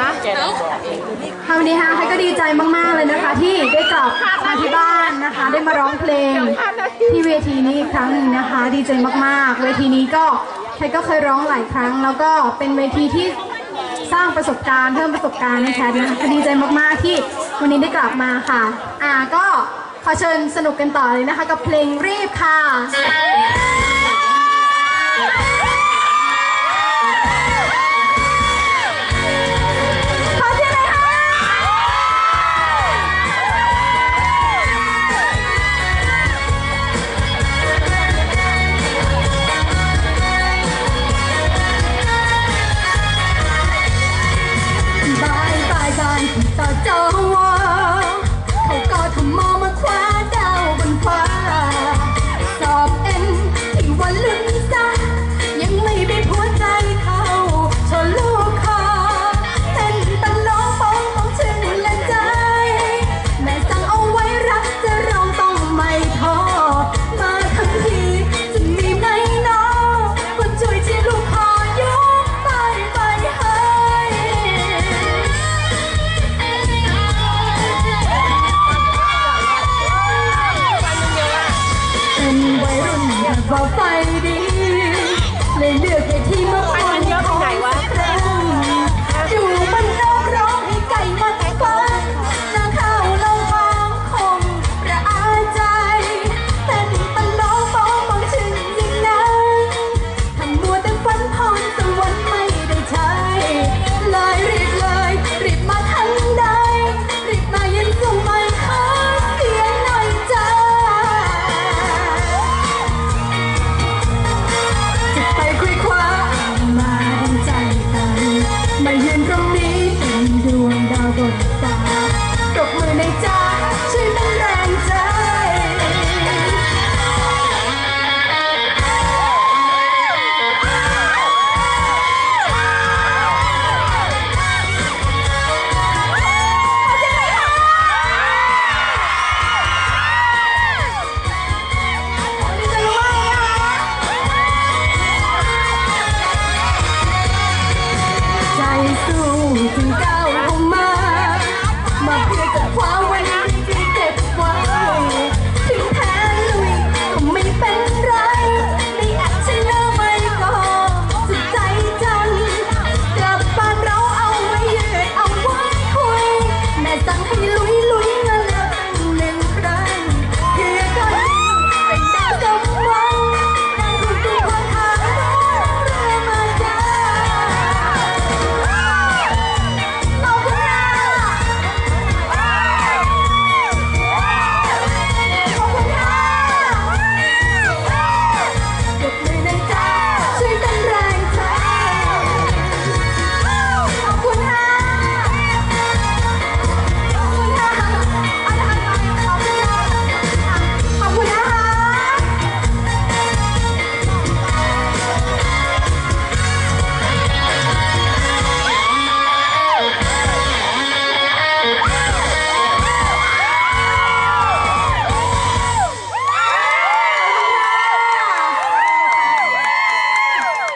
คะค่ะวันนี้ฮะใครก็ดีใจมาก ๆ เลยนะคะ ที่ได้กลับมาที่บ้านนะคะ ได้มาร้องเพลงที่เวทีนี้อีกครั้งหนึ่งนะคะ ดีใจมากๆ เวทีนี้ก็ใครก็เคยร้องหลายครั้ง แล้วก็เป็นเวทีที่สร้างประสบการณ์เพิ่มประสบการณ์ให้แคทนะคะดีใจมากๆที่วันนี้ได้กลับมาค่ะ อ่าก็ขอเชิญสนุกกันต่อเลยนะคะ กับเพลงรีบค่ะ นอยากว่